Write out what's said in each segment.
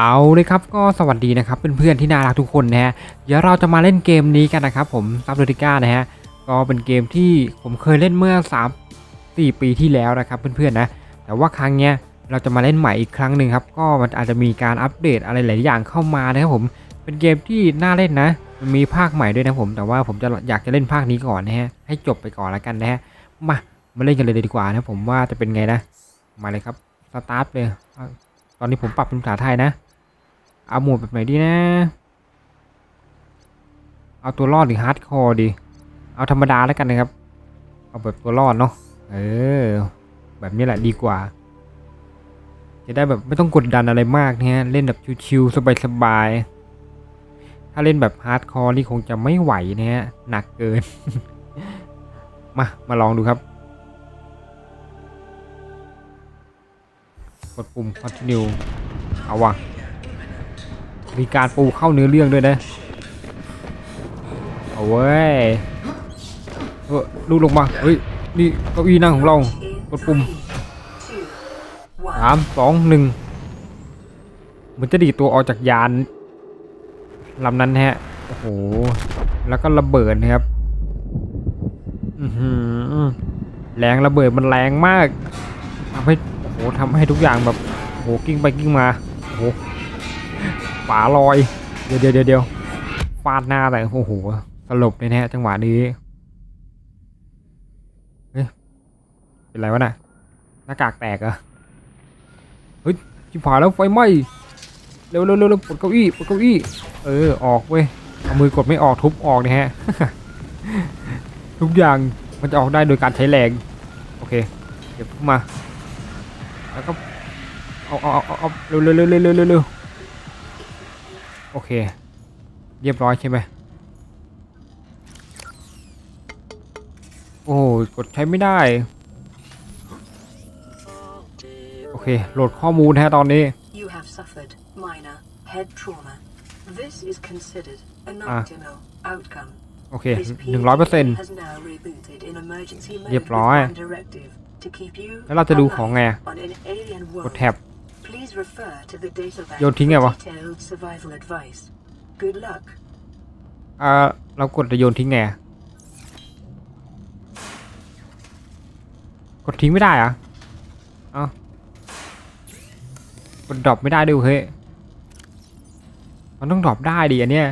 เอาเลยครับก็สวัสดีนะครับเพื่อนๆที่น่ารักทุกคนนะฮะเดี๋ยวเราจะมาเล่นเกมนี้กันนะครับผมซับโดติก้านะฮะก็เป็นเกมที่ผมเคยเล่นเมื่อ 3 4 ปีที่แล้วนะครับเพื่อนๆนะแต่ว่าครั้งเนี้ยเราจะมาเล่นใหม่อีกครั้งหนึ่งครับก็มันอาจจะมีการอัปเดตอะไรหลายอย่างเข้ามานะครับผมเป็นเกมที่น่าเล่นนะมันมีภาคใหม่ด้วยนะผมแต่ว่าผมจะอยากจะเล่นภาคนี้ก่อนนะฮะให้จบไปก่อนแล้วกันนะฮะมามาเล่นกันเลยดีกว่านะผมว่าจะเป็นไงนะมาเลยครับสตาร์ทเลยตอนนี้ผมปรับเป็นภาษาไทยนะ เอาหมดแบบไหนดีนะ เอาตัวรอดหรือฮาร์ดคอร์ดี เอาธรรมดาแล้วกันนะครับ เอาแบบตัวรอดเนาะ เออ แบบนี้แหละดีกว่า จะได้แบบไม่ต้องกดดันอะไรมากเนะฮะเล่นแบบชิวๆสบายๆ ถ้าเล่นแบบฮาร์ดคอร์นี่คงจะไม่ไหวนะฮะ หนักเกิน มา มาลองดูครับกดปุ่ม continue เอาวะ มีการปูเข้าเนื้อเรื่องด้วยนะเอาเว้ยลูกลงมา เฮ้ย นี่เก้าอี้นั่งของเรา กดปุ่มสามสองหนึ่งเหมันจะดีตัวออกจากยานลำนั้นฮะ โอ้โห แล้วก็ระเบิดนะครับแรงระเบิดมันแรงมากทำให้โอ้โหทำให้ทุกอย่างแบบโอ้โหกิ้งไปกิ้งมาโอ้โห ฝาลอย เดี๋ยวเดี๋ยวเดี๋ยวฟาดหน้าแต่โอ้โหสลบเลยนะฮะจังหวะนี้เฮ้ยเป็นไรวะน่ะหน้ากากแตกเหรอะเฮ้ยชิบหายแล้วไฟไหม้เร็วเร็วเร็วเร็วปลดเก้าอี้ปลดเก้าอี้ เออออกเว้ยเอามือกดไม่ออกทุบออกนะฮะทุกอย่างมันจะออกได้โดยการใช้แรงโอเคเก็บขึ้นมาแล้วก็เอาเอาเอาเอาเร็วเร็วเร็วเร็วเร็ว อเค เรียบร้อยใช่ไหมโอ้ยกดใช้ไม่ได้ โอเค โหลดข้อมูลนะฮะตอนนี้ You have suffered minor head trauma. This is considered an Ah. optimal outcome. โอเค This หนึ่งร้อยเปอร์เซ็น PhD ต์ has now rebooted in emergency mode เรียบ with ร้อย one directive to keep you แล้วเราจะดูของไง alive on an alien กด world. แท็บ Please refer to the data bank โยนทิ้งไง for วะ detailed survival advice. Good luck. อ่าเรากดจะโยนทิ้งไงอะกดทิ้งไม่ได้เหรอะเอ้ากดดรอปไม่ได้ด้วยเฮ้ยมันต้องดรอปได้ดิอันเนี้ย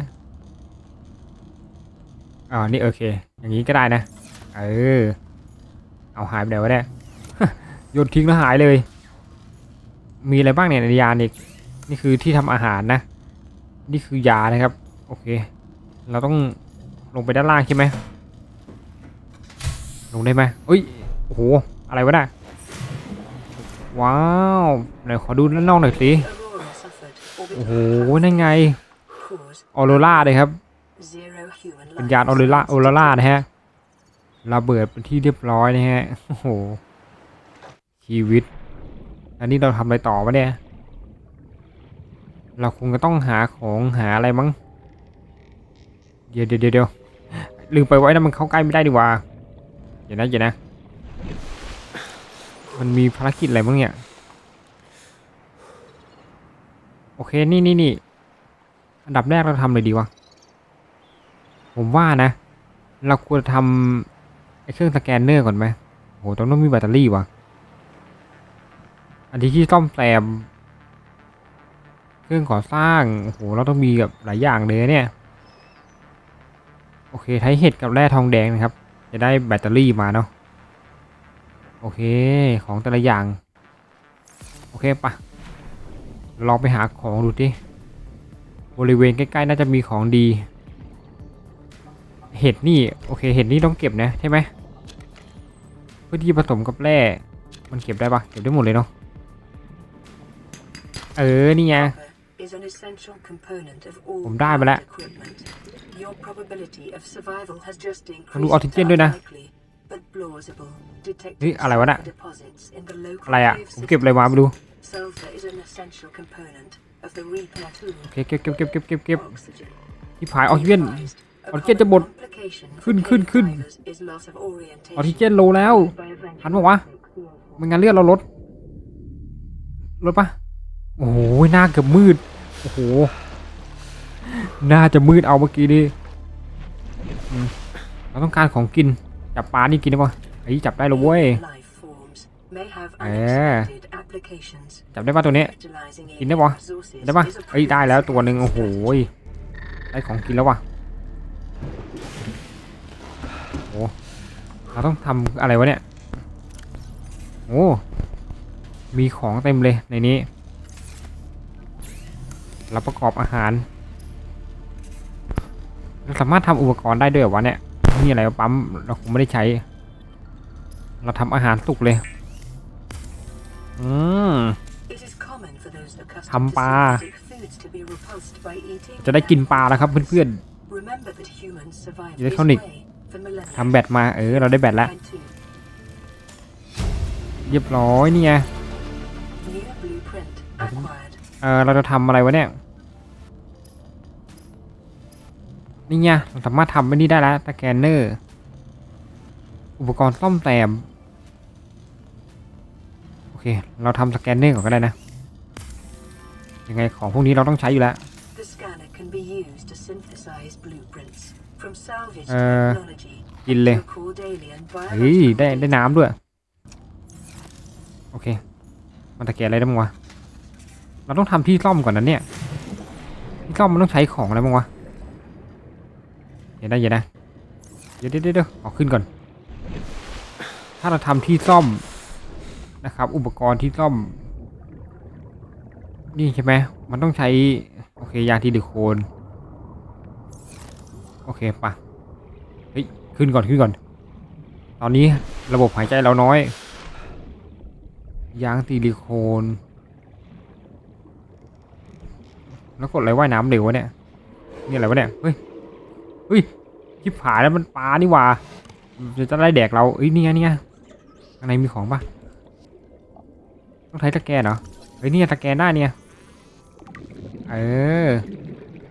อ่านี่โอเค อย่างนี้ก็ได้นะ เออ เอาหายไปไหนวะเนี่ย โยนทิ้งแล้วหายเลย มีอะไรบ้างเนี่ยในยานอีกนี่คือที่ทำอาหารนะ นี่คือยานะครับ โอเค เราต้องลงไปด้านล่างใช่ไหมลงได้ไหมเอ้ยโอ้โหอะไรวะน่ะว้าวไหนขอดูด้านนอกหน่อยสิโอ้โหนั่นไงออโรราเลยครับเป็นยานออโรราออโรรานะฮะระเบิดเป็นที่เรียบร้อยนะฮะโอ้โหชีวิต อันนี้เราทำอะไรต่อวะเนี่ย เราคงจะต้องหาของหาอะไรมั้ง เดี๋ยวเดี๋ยวเดี๋ยวลืมไปไว้นะมันเข้าใกล้ไม่ได้ดีกว่าเดี๋ยวนะเดี๋ยวนะ มันมีภารกิจอะไรบ้างเนี่ย โอเค นี่นี่นี่ อันดับแรกเราทำอะไรดีวะ ผมว่านะ เราควรทำไอ้เครื่องสแกนเนอร์ก่อนไหมโหต้องต้องมีแบตเตอรี่วะ อันที่ที่ซ่อมแซมเครื่องก่อสร้างโอ้โหเราต้องมีแบบหลายอย่างเลยเนี่ย โอเคใช้เห็ดกับแร่ทองแดงนะครับ จะได้แบตเตอรี่มาเนาะโอเคของแต่ละอย่าง โอเคปะลองไปหาของดูดิบริเวณใกล้ๆน่าจะมีของดี เห็ดนี่โอเคเห็ดนี่ต้องเก็บนะใช่ไหมเพื่อที่ผสมกับแร่มันเก็บได้ปะเก็บได้หมดเลยเนาะ เออ นี่ไง Copper is an essential component of all ผมได้มาแล้ว plant equipment. Your probability of survival has just ต้องดู increased ออกซิเจนด้วยนะ to unlikely, but plausible. เฮ้ย Detecting อะไรวะน่ะ sulfur deposits in the local อะไรอะ cave ผมเก็บอะไรมาไม่รู้ system. Sulfur is an essential component of the repair tool. โอเคเก็บเก็บเก็บเก็บเก็บเก็บ Oxygen. ที่ผายออกซิเจน Advised, a ออกซิเจนจะหมด complication for ขึ้นขึ้น cave ขึ้น divers is loss of ออกซิ orientation เจนโลแล้ว by eventual ทันปะวะ asphyxiation. ไม่งั้นเลือดเราลดลดปะ โอ้โหหน้าเกือบมืด โอ้โหน่าจะมืดเอาเมื่อกี้นี่อืมเราต้องการของกิน จับปลานี่กินได้ปะไอ้ยจับได้แล้วเว้ย Life forms may have Eh. unexpected applications. จับได้ปะตัวนี้ Utilizing กินได้ปะ resources ได้ปะ is a เอ้ยได้แล้วตัวหนึ่งโอ้โหยได้ของกินแล้ววะโอ้เราต้องทำอะไรวะเนี่ย โอ้ มีของเต็มเลยในนี้ เราประกอบอาหารเราสามารถทำอุปกรณ์ได้ด้วยเหรอวะเนี่ยนี่อะไรวะปั๊มเราคงไม่ได้ใช้ เราทำอาหารสุกเลย อืม It is common for those accustomed ทำปลา to synthetic foods to be repulsed by eating จะได้กินปลาแล้วครับเพื่อน Remember that humans survived Electronic. this way for millennia. ๆทำแบตมาเออเราได้แบตแล้ว And two, เรียบร้อยนี่ไง ออเราจะทำอะไรวะเนี่ย นี่ไงเราสามารถทำไปนี่ได้แล้วสแกนเนอร์ อุปกรณ์ซ่อมแซมโอเค เราทำสแกนเนอร์ก่อนก็ได้นะ ยังไงของพวกนี้เราต้องใช้อยู่แล้ว The scanner can be used to synthesize blueprints from salvaged Uh, technology. กินเลย Record alien เฮ้ย biological ได้ได้ data. น้ำด้วย โอเค มันตะเกียบอะไรได้บ้างวะ เราต้องทำที่ซ่อมก่อนนะเนี่ย ที่ซ่อมมันต้องใช้ของอะไรบ้างวะเดี๋ยวนะเดี๋ยวนะเดี๋ยวเดี๋ยวเดี๋ยวขอขึ้นก่อน ถ้าเราทำที่ซ่อมนะครับ อุปกรณ์ที่ซ่อม นี่ใช่ไหมมันต้องใช้ โอเคยาทีดิโคนโอเคปะเฮ้ยขึ้นก่อนขึ้นก่อน ตอนนี้ระบบหายใจเราน้อยยางซิลิโคน แล้วกดอะไรว่ายน้ำเร็ววะเนี่ยนี่อะไรวะเนี่ยเฮ้ยเฮ้ยชิบหายแล้วมันปลานี่หว่าจะจะได้แดกเราเอ้ยนี่ไงนี่ไงข้างในมีของปะต้องใช้ตะแกรงเหรอเฮ้ยนี่ไงตะแกรงได้เนี่ยเออ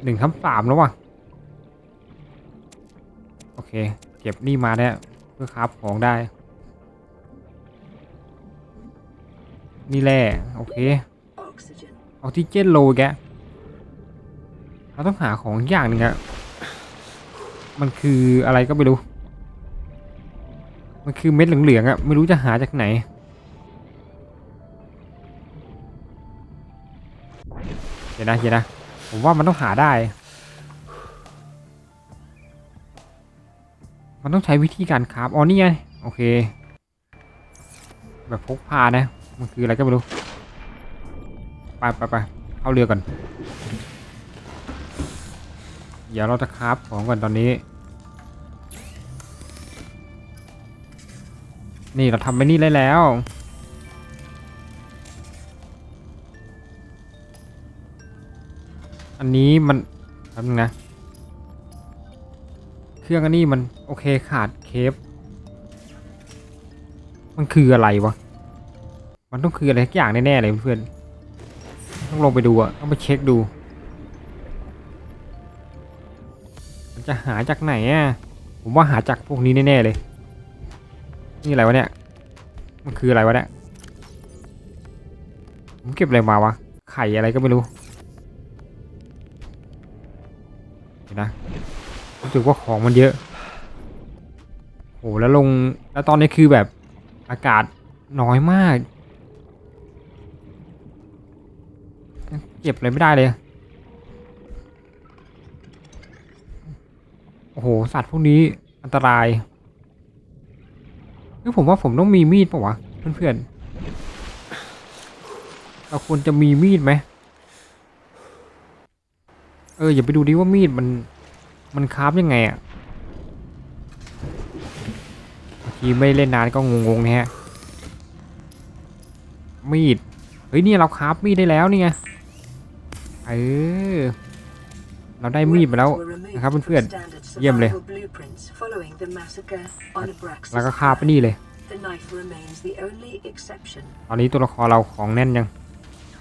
หนึ่งทับสามแล้วว่ะโอเค เก็บนี่มาเนี่ยเพื่อคราฟของได้ นี่แหละโอเค Oxygen. ออกซิเจนโลแกะ เราต้องหาของอย่างหนึ่งอะมันคืออะไรก็ไม่รู้ มันคือเม็ดเหลืองๆอะไม่รู้จะหาจากไหน เดี๋ยวนะเดี๋ยวนะ ผมว่ามันต้องหาได้ มันต้องใช้วิธีการคราฟอ๋อนี่ไง โอเค แบบพกพานะ มันคืออะไรก็ไม่รู้ ไปไปไปเข้าเรือก่อน เดี๋ยวเราจะคราฟของก่อนตอนนี้ นี่เราทำไปนี่ได้แล้ว อันนี้มันแป๊บนึงนะ เครื่องอันนี้มันโอเคขาดเคปมันคืออะไรวะ มันต้องคืออะไรสักอย่างแน่ๆเลยเพื่อน ต้องลงไปดูอะต้องไปเช็คดู จะหาจากไหนอะผมว่าหาจากพวกนี้แน่ๆเลย นี่อะไรวะเนี่ย มันคืออะไรวะเนี่ย ผมเก็บอะไรมาวะ ไข่อะไรก็ไม่รู้เดี๋ยวนะรู้สึกว่าของมันเยอะโหแล้วลง แล้วตอนนี้คือแบบอากาศน้อยมาก เก็บอะไรไม่ได้เลย โอ้โห สัตว์พวกนี้อันตรายคือผมว่าผมต้องมีมีดปะวะเพื่อนๆเราควรจะมีมีดไหมเอออย่าไปดูดิว่ามีดมันมันคาฟยังไงอะบางทีไม่เล่นนานก็งงๆนะฮะมีดเฮ้ยนี่เราคาฟมีดได้แล้วนี่ไงเออเราได้มีดมาแล้วนะครับเพื่อน เยี่ยมเลย survival blueprints following the massacre on Abraxas แล้วก็คาบไปนี่เลย The knife remains the only exception. ตอนนี้ตัวละครเราของแน่นยัง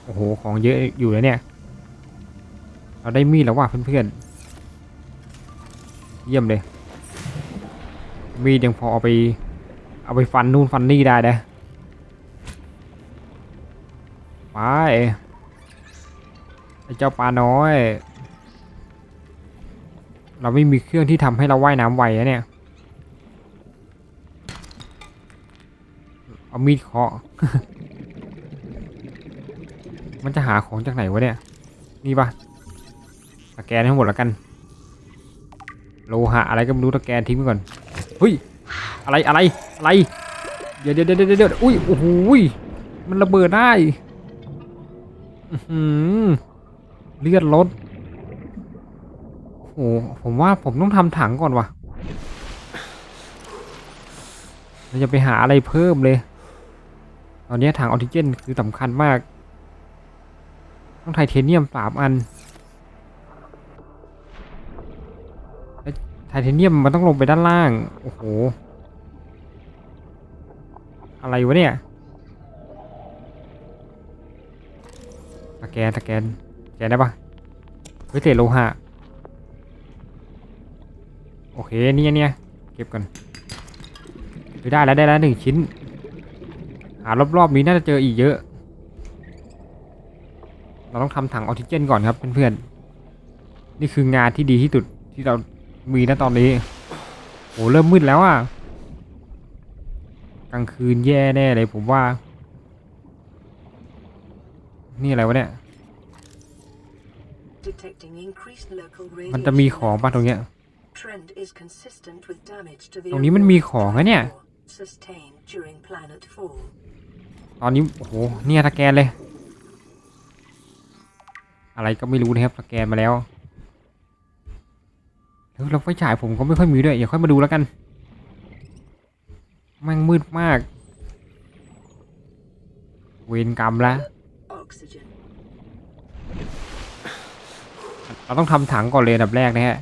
โอ้โห ของเยอะอยู่แล้วเนี่ย เราได้มีดแล้วว่ะเพื่อนๆ เยี่ยมเลย มีดยังพอเอาไป เอาไปฟันนู่นฟันนี่ได้นะไปไอ้เจ้าปลาน้อย เราไม่มีเครื่องที่ทำให้เราว่ายน้ำไวอะเนี่ย เอามีดเคาะ มันจะหาของจากไหนวะเนี่ย นี่ปะสแกนให้หมดแล้วกัน โลหะอะไรก็ไม่รู้สแกนทิ้งไปก่อนเฮ้ย อะไรอะไรอะไร เดี๋ยวเดี๋ยวเดี๋ยวเดี๋ยวอุ้ย โอ้โหยมันระเบิดได้ อือหือเลือดลด โอ้โหผมว่าผมต้องทำถังก่อนว่ะเราจะไปหาอะไรเพิ่มเลย ตอนนี้ถังออกซิเจนคือสำคัญมาก ต้องไทเทเนียมสามอันไทเทเนียมมันต้องลงไปด้านล่าง โอ้โห อะไรวะเนี่ยสแกนสแกนสแกนได้ปะเฮ้ยเศษโลหะ เคเนี่ยเนี่ยเก็บกันได้แล้วได้แล้วหนึ่งชิ้น หารอบๆนี้น่าจะเจออีกเยอะ เราต้องทำถังออกซิเจนก่อนครับเพื่อนๆนี่คืองานที่ดีที่สุดที่เรามีณตอนนี้โหเริ่มมืดแล้วอะกลางคืนแย่แน่เลยผมว่า นี่อะไรวะเนี่ย มันจะมีของป่ะตรงเนี้ย Trend is consistent with damage to the ตรงนี้มันมีของนะเนี่ย overall sustained during planet fall. ตอนนี้ โอ้โห เนี่ยสแกนเลย อะไรก็ไม่รู้นะครับสแกนมาแล้วเฮ้ยเราไฟฉายผมก็ไม่ค่อยมีด้วยอย่าค่อยมาดูแล้วกันแม่งมืดมาก เวรกรรมละ Oxygen. เราต้องทำถังก่อนเลยอันดับแรกนะฮะ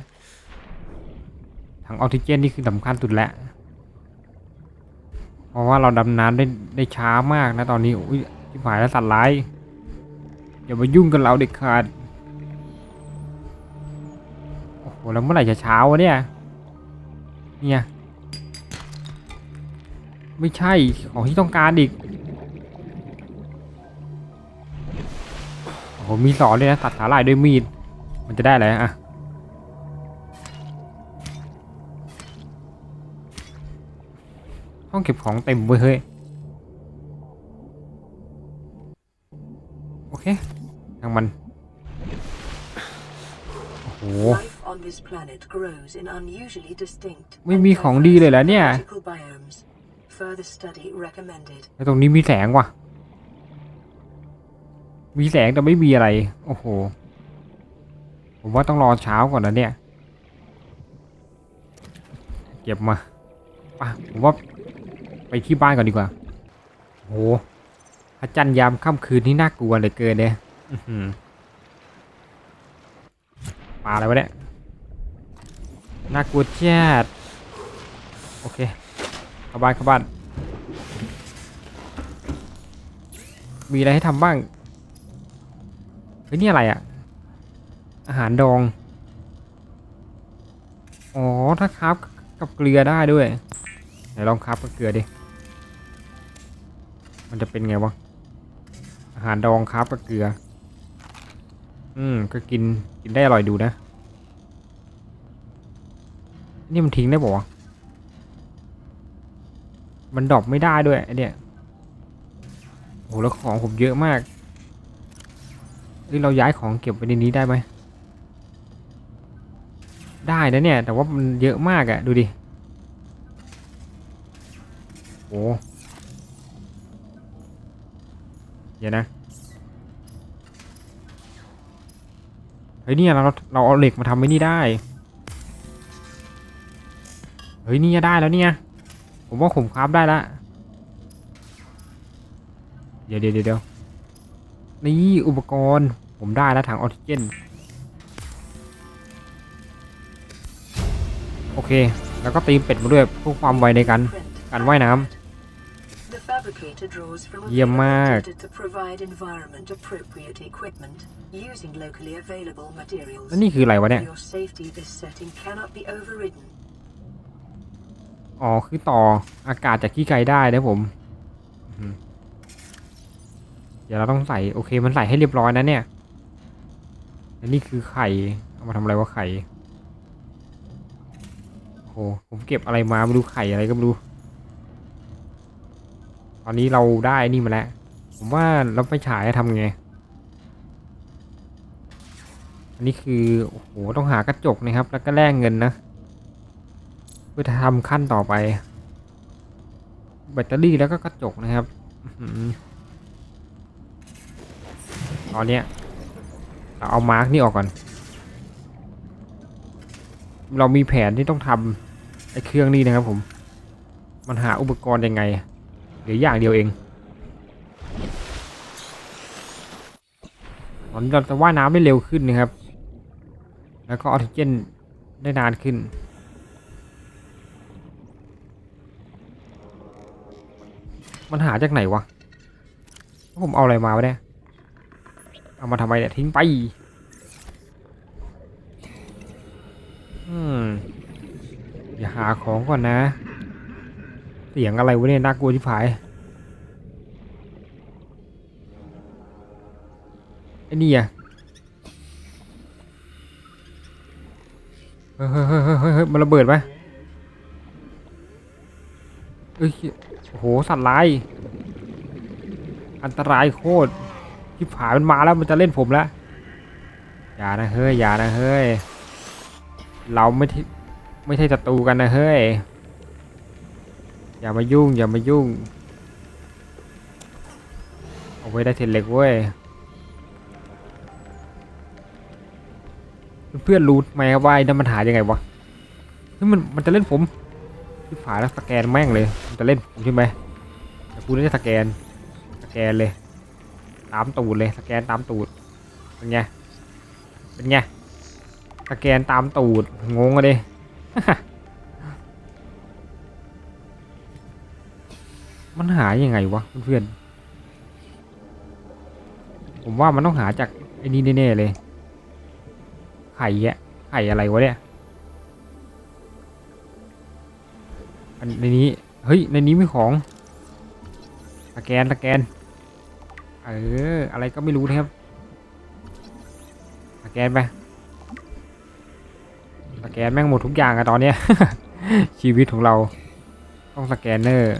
ถังออกซิเจนนี่คือสำคัญสุดแล้วเพราะว่าเราดำน้ำได้ได้ช้ามากนะตอนนี้อุ้ยที่หายแล้วสัตว์ร้ายอย่ามายุ่งกับเราเด็ดขาดโอ้โหแล้วเมื่อไหร่จะเช้าวะเนี่ยเนี่ยไม่ใช่ของที่ต้องการอีกโอ้โหมีสอนเลยนะตัดสาหร่ายด้วยมีดมันจะได้อะไรอะ ห้องเก็บของเต็มเว้ยเฮ้ยโอเคทางมันโอ้โห Life on this planet grows in unusually distinct ไม่มีของดีเลยเหรอเนี่ย vertical biomes. Further study recommended. แล้วตรงนี้มีแสงว่ะ มีแสงแต่ไม่มีอะไร โอ้โห ผมว่าต้องรอเช้าก่อนนะเนี่ย เก็บมาไปะผมว่า ไปที่บ้านก่อนดีกว่าโอ้โหพระจันทร์ยามค่ำคืนนี่น่ากลัวเหลือเกินเนี่ยปลาอะไรวะเนี่ยน่ากลัวแจ๊ดโอเคเข้าบ้านเข้าบ้าน มีอะไรให้ทำบ้างเฮ้ยนี่อะไรอะอาหารดอง อ๋อ ถ้าคราฟกับเกลือได้ด้วย ไหนลองคราฟกับเกลือดิ มันจะเป็นไงวะ อาหารดองคราฟกับเกลือ อืม ก็กินกินได้อร่อยดูนะ นี่มันทิ้งได้ปะวะ มันดรอปไม่ได้ด้วยไอเนี่ยโอ้โหแล้วของผมเยอะมากเฮ้ยเราย้ายของเก็บไว้ในนี้ได้ไหม ได้นะเนี่ย แต่ว่ามันเยอะมากอะดูดิ โอ้ ดี๋ยวนะ เฮ้ยเนี่ยเราเราเอาเหล็กมาทำไว้นี่ได้ เฮ้ยเนี่ยได้แล้วเนี่ย ผมว่าผมคราฟได้ละ เดี๋ยวเดี๋ยวเดี๋ยวนี่อุปกรณ์ผมได้แล้วถังออกซิเจน โอเค แล้วก็ตีมเป็ดมาด้วยเพื่อความไวในการการว่ายน้ The fabricator draws from เยี่ยมมาก available data to provide environment appropriate equipment using locally available ำ materials. แล้วนี่คืออะไรวะเนี่ย For your safety, this setting cannot be overridden. อ๋อ คือต่ออากาศจากขี้ไก่ได้นะผมอื้อหือเดี๋ยวเราต้องใส่ โอเค มันใส่ให้เรียบร้อยนะเนี่ยและนี่คือไข่ เอามาทำอะไรวะไข่โอ้โหผมเก็บอะไรมาไม่รู้ไข่อะไรก็ไม่รู้ ตอนนี้เราได้นี่มาแล้ว ผมว่าเราไปฉายทำไง อันนี้คือโอ้โหต้องหากระจกนะครับ แล้วก็แลกเงินนะ เพื่อทำขั้นต่อไป แบตเตอรี่แล้วก็กระจกนะครับตอนเนี้ยเราเอามาร์กนี่ออกก่อน เรามีแผนที่ต้องทำไอ้เครื่องนี้นะครับผม มันหาอุปกรณ์ยังไง เหลืออย่างเดียวเองตอนนี้เราจะว่ายน้ำได้เร็วขึ้นนะครับ แล้วก็ออกซิเจนได้นานขึ้น มันหาจากไหนวะ ผมเอาอะไรมาวะเนี่ย เอามาทำไมเนี่ยทิ้งไป อืม อย่าหาของก่อนนะ เสียงอะไรวะเนี่ยน่ากลัวที่ผายไอ้นี่อะเฮ้ยเฮ้ยเฮ้ยเฮ้ยเฮ้ยมันระเบิดปะเอ้ยโอ้โหสัตว์ร้ายอันตรายโคตรที่ผายมันมาแล้วมันจะเล่นผมแล้วอย่านะเฮ้ยอย่านะเฮ้ยเราไม่ที่ไม่ใช่ศัตรูกันนะเฮ้ย อย่ามายุ่ง อย่ามายุ่ง เอาไว้ได้เทนเล็กเว้ย เพื่อนรู้ไหมครับว่าไอ้นั่นมันหายังไงวะเฮ้ยมันมันจะเล่นผมที่ผาแล้วสแกนแม่งเลยมันจะเล่นผมใช่ไหมแต่กูนี่จะสแกน สแกนเลย ตามตูดเลย สแกนตามตูด เป็นไง เป็นไง สแกนตามตูด งงอะดิ มันหายังไงวะเพื่อนผมว่ามันต้องหาจากไอ้นี่แน่ๆเลย ไข่แยะไข่อะไรวะเนี่ย อันในนี้ เฮ้ย ในนี้มีของสแกนสแกน เออ อะไรก็ไม่รู้นะครับสแกนไปสแกนแม่งหมดทุกอย่างอะตอนเนี้ย ชีวิตของเรา ต้องสแกนเนอร์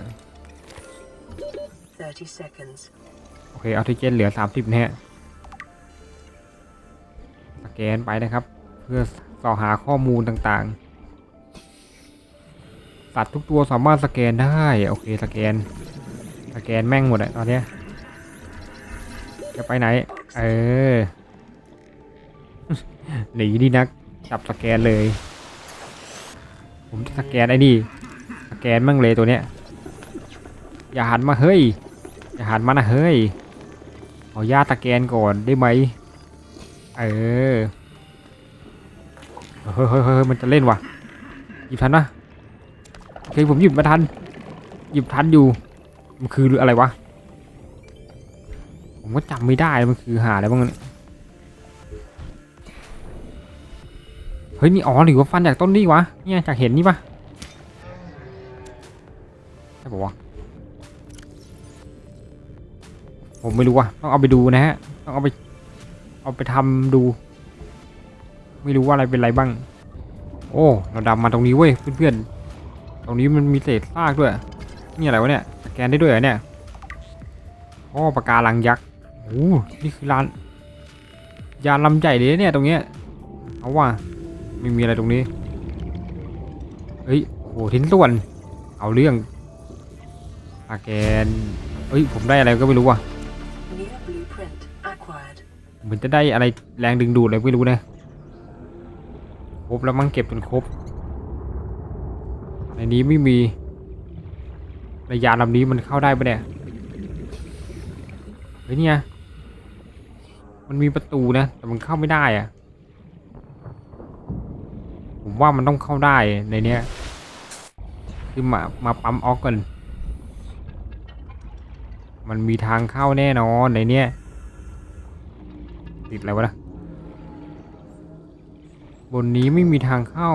โอเคออกซิเจนเหลือ 30นะฮะสแกนไปนะครับ เพื่อสอหาข้อมูลต่างๆ สัตว์ทุกตัวสามารถสแกนได้ โอเคสแกน สแกนแม่งหมดอะตอนเนี้ยจะไปไหน เออ หนีดีนัก จับสแกนเลย ผมจะสแกนไอ้นี่ สแกนมั่งเลยตัวเนี้ย อย่าหันมาเฮ้ย อย่าหันมานะเฮ้ยขอาญาตสแกนก่อนได้ไหม เออ เฮ้ยเฮ้ยเฮ้ยมันจะเล่นวะหยิบทันปะโอเคผมหยิบมาทัน หยิบทันอยู่ มันคืออะไรวะ ผมก็จำไม่ได้ มันคือหาอะไรบ้างเนี่ยเฮ้ยนี่อ๋อหรือว่าฟันจากต้นนี่วะ เนี่ยจากเห็นนี่ปะใช่ปะวะ ผมไม่รู้ว่ะต้องเอาไปดูนะฮะต้องเอาไป เอาไปทำดู ไม่รู้ว่าอะไรเป็นอะไรบ้าง โอ้เราดำมาตรงนี้เว้ยเพื่อนๆตรงนี้มันมีเศษซากด้วยนี่อะไรวะเนี่ยสแกนได้ด้วยเหรอเนี่ยโอ้ปากการังยักษ์โอ้นี่คือร้านยานลำใหญ่เลยเนี่ยตรงเนี้ยเอาว่าไม่มีอะไรตรงนี้เฮ้ยโหทิ้นส่วน เอาเรื่องสแกนเฮ้ยผมได้อะไรก็ไม่รู้ว่ะ เหมือนจะได้อะไรแรงดึงดูดอะไรไม่รู้นะครบแล้วมั่งเก็บจนครบในนี้ไม่มีระยานลำนี้มันเข้าได้ปะเนี่ยเฮ้ยเนี่ยมันมีประตูนะแต่มันเข้าไม่ได้อะผมว่ามันต้องเข้าได้ในเนี้ยคือมามาปั๊มออกก่อนมันมีทางเข้าแน่นอนในเนี้ย ติดอะไรวะนะบนนี้ไม่มีทางเข้า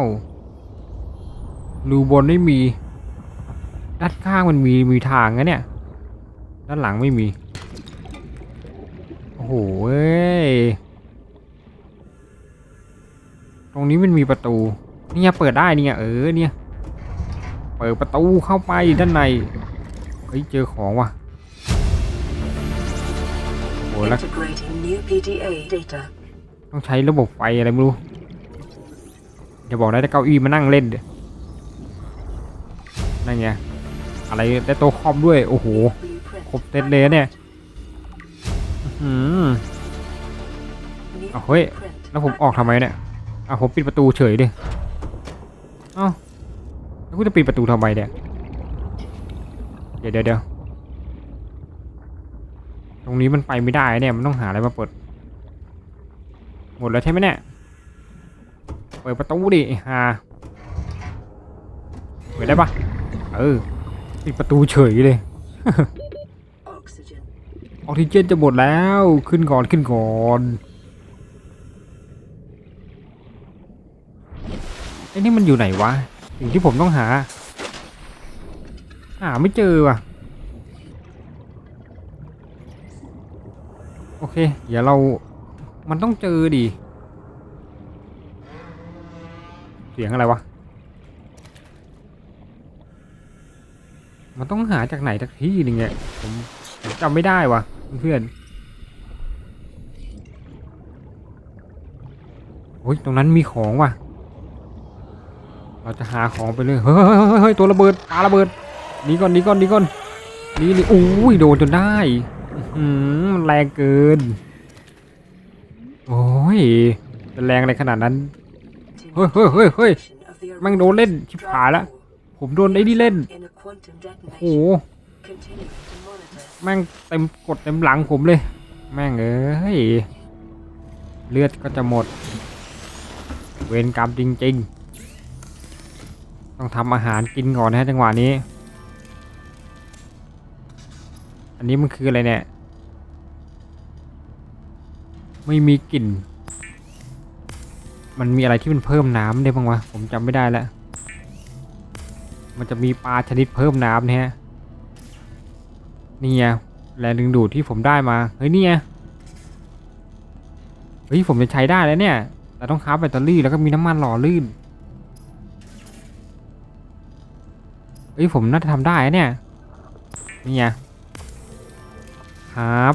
รูบนไม่มี ด้านข้างมันมีมีทางนะเนี่ย ด้านหลังไม่มี โอ้โหเว้ยรงนี้มันมีประตู เนี่ยเปิดได้เนี่ยเออเนี่ย เปิดประตูเข้าไปด้านใน เฮ้ยเจอของว่ะโอ้แล้ว WPDA data. ต้องใช้ระบบไฟอะไรไม่รู้อย่าบอกนะได้เก้าอี้มานั่งเล่นเดี๋ยนั่นไงอะไรได้โต๊ะคอมด้วย โอ้โห ครบเซตเลยเนี่ยอื้อหือ New เอาเฮ้ย แล้วผมออกทำไมเนี่ยอะผมปิดประตูเฉยดิเอ้าแล้วกูจะปิดประตูทำไมเนี่ย เดี๋ยวเดี๋ยวเดี๋ยว ตรงนี้มันไปไม่ได้เนี่ยมันต้องหาอะไรมาเปิด หมดแล้วใช่ไหมเนี่ยเปิดประตูดิไอ้ฮาเปิดได้ปะเออปิดประตูเฉยเลย Oxygen. ออกซิเจนจะหมดแล้วขึ้นก่อนขึ้นก่อนไอ้นี่มันอยู่ไหนวะสิ่งที่ผมต้องหาหาไม่เจอว่ะ โอเค เดี๋ยวเรา มันต้องเจอดิ เสียงอะไรวะ มันต้องหาจากไหนจากที่หนึงเนี่ยผมผมจำไม่ได้วะเพื่อนโอ้ยตรงนั้นมีของว่ะ เราจะหาของไปเลยเฮ้ยเฮ้ยเฮ้ยเฮ้ยตัวระเบิดปาระเบิดหนีก่อนหนีก่อนหนีก่อนหนี่นี่อุ้ยโดนจนได้ อืมันแรงเกิน โอ้ยจะแรงอะไรขนาดนั้น เฮ้ยเฮ้ยเฮ้ยเฮ้ยแม่งโดนเล่นชิบหายละ ผมโดนไอ้นี่เล่น โอ้โห แม่งเต็มกดเต็มหลังผมเลย แม่งเอ้ย เลือดก็จะหมด เวรกรรมจริง ๆ ต้องทำอาหารกินก่อนนะจังหวะนี้ อันนี้มันคืออะไรเนี่ย ไม่มีกลิ่น มันมีอะไรที่มันเพิ่มน้ำได้บ้างวะ ผมจำไม่ได้แล้ว มันจะมีปลาชนิดเพิ่มน้ำนะฮะ นี่ไงแรงดึงดูดที่ผมได้มา เฮ้ยนี่ไง เฮ้ยผมจะใช้ได้แล้วเนี่ย แต่ต้องคราแบตเตอรี่แล้วก็มีน้ำมันหล่อลื่น เฮ้ยผมน่าจะทำได้เนี่ย นี่ไง ครับ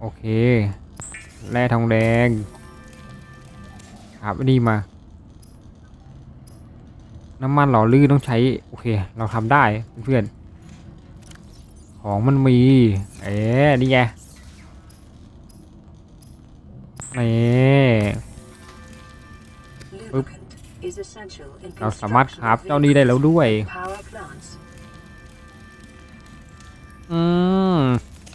โอเค แร่ทองแดง ครับอันนี้มา น้ำมันหล่อลื่นต้องใช้ โอเค เราทำได้เพื่อนๆของมันมี เอ๊ะนี่ไงนี่ Lubricant is essential in เราสามารถ construction คราฟ of เจ้านี้ได้แล้วด้วย power plants. อืม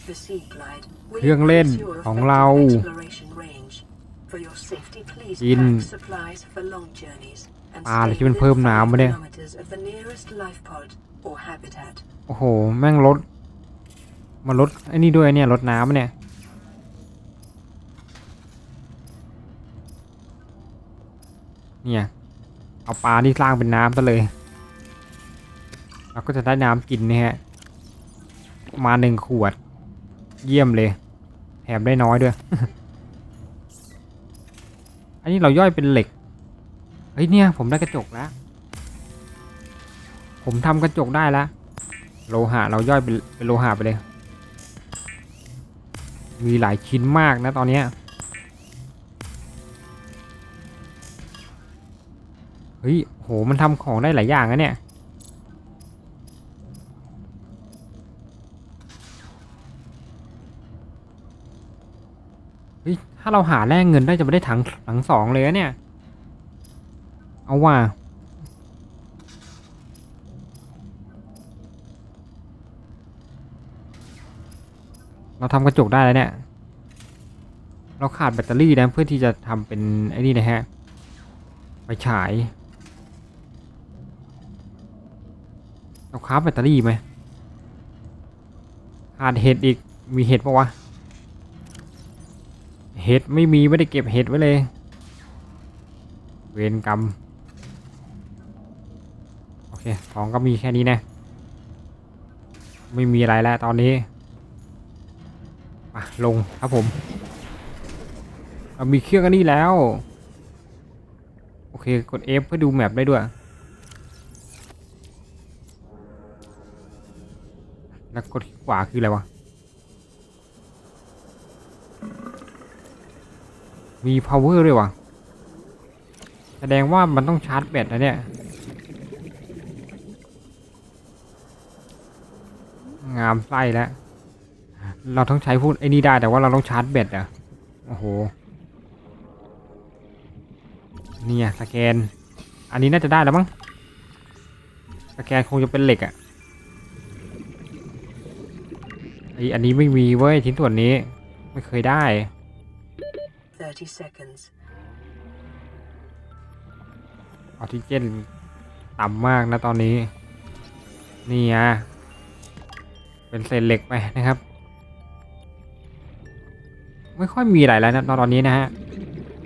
The Sea Glide will เครื่องเล่น increase your ของ effective เรา exploration range. For your safety, please กิน pack supplies for long journeys and ปลาอะไร stay ที่มันเพิ่ม within น้ำ five วะเนี่ย kilometers of the nearest life pod or habitat. โอ้โห แม่งลดมาลดไอ้นี่ด้วยเนี่ยลดน้ำเนี่ย เนี่ย เอาปลาที่สร้างเป็นน้ำซะเลย เราก็จะได้น้ำกินนะฮะ มาหนึ่งขวด เยี่ยมเลยแถมได้น้อยด้วย อันนี้เราย่อยเป็นเหล็ก เฮ้ยเนี่ย ผมได้กระจกแล้ว ผมทำกระจกได้แล้ว โลหะเราย่อยเป็นเป็นโลหะไปเลย มีหลายชิ้นมากนะตอนนี้เฮ้ย โห มันทำของได้หลายอย่างนะเนี่ย เฮ้ย ถ้าเราหาแร่เงินได้จะไม่ได้ถังถังสองเลยนะเนี่ย เอาว่า เราทำกระจกได้แล้วเนี่ย เราขาดแบตเตอรี่นะเพื่อที่จะทำเป็นไอ้นี่นะฮะ ไปฉาย เราคราฟแบตเตอรี่ไหมขาดเห็ดอีก มีเห็ดปะวะ เห็ดไม่มีไม่ได้เก็บเห็ดไว้เลย เวรกรรม โอเคของก็มีแค่นี้นะ ไม่มีอะไรแล้วตอนนี้มาลงครับผมเรามีเครื่องอันนี้แล้ว โอเค กด F เพื่อดูแมปได้ด้วย แล้วกดขวาคืออะไรวะ มี power ด้วยวะแสดงว่ามันต้องชาร์จแบตนะเนี่ย งามไส้แล้ว เราต้องใช้พูดไอ้นี่ได้แต่ว่าเราต้องชาร์จแบตอะโอ้โห เนี่ยสแกน อันนี้น่าจะได้แล้วมั้ง สแกนคงจะเป็นเหล็กอะไออันนี้ไม่มีเว้ยชิ้นส่วนนี้ ไม่เคยได้ 30 seconds. ออกซิเจนต่ำมากนะตอนนี้ นี่อะ เป็นเศษเหล็กไปนะครับ ไม่ค่อยมีอะไรแล้วนะตอนนี้นะฮะ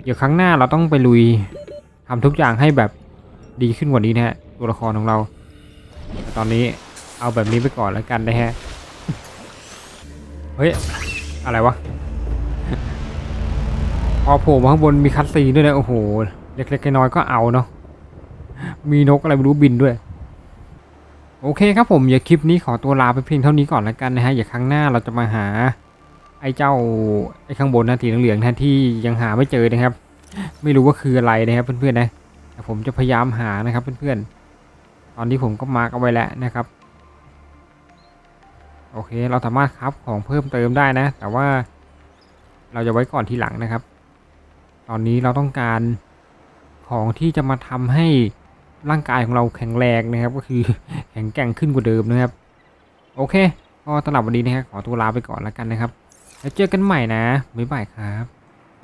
เดี๋ยวครั้งหน้าเราต้องไปลุยทำทุกอย่างให้แบบดีขึ้นกว่านี้นะฮะตัวละครของเราแต่ตอนนี้เอาแบบนี้ไปก่อนแล้วกันนะฮะ เฮ้ย อะไรวะ อโผล่มาข้างบนมีคัตซีด้วยนะโอ้โห เล็กๆน้อยๆก็เอาเนาะมีนกอะไรไม่รู้บินด้วย โอเคครับผมอย่าคลิปนี้ขอตัวลาไปเพียงเท่านี้ก่อนแล้วกันนะฮะอย่าครั้งหน้าเราจะมาหา ไอ้เจ้าไอ้ข้างบนนะสีเหลืองๆนะที่ยังหาไม่เจอนะครับ ไม่รู้ว่าคืออะไรนะครับเพื่อนๆนะแต่ผมจะพยายามหานะครับเพื่อนๆ ตอนนี้ผมก็มาร์กเอาไว้แล้วนะครับ โอเคเราสามารถครับของเพิ่มเติมได้นะ แต่ว่าเราจะไว้ก่อนทีหลังนะครับ ตอนนี้เราต้องการของที่จะมาทำให้ร่างกายของเราแข็งแรงนะครับ ก็คือแข็งแกร่งขึ้นกว่าเดิมนะครับ โอเค ก็สำหรับวันนี้นะครับขอตัวลาไปก่อนแล้วกันนะครับ แล้วเจอกันใหม่นะบ๊ายบายครับ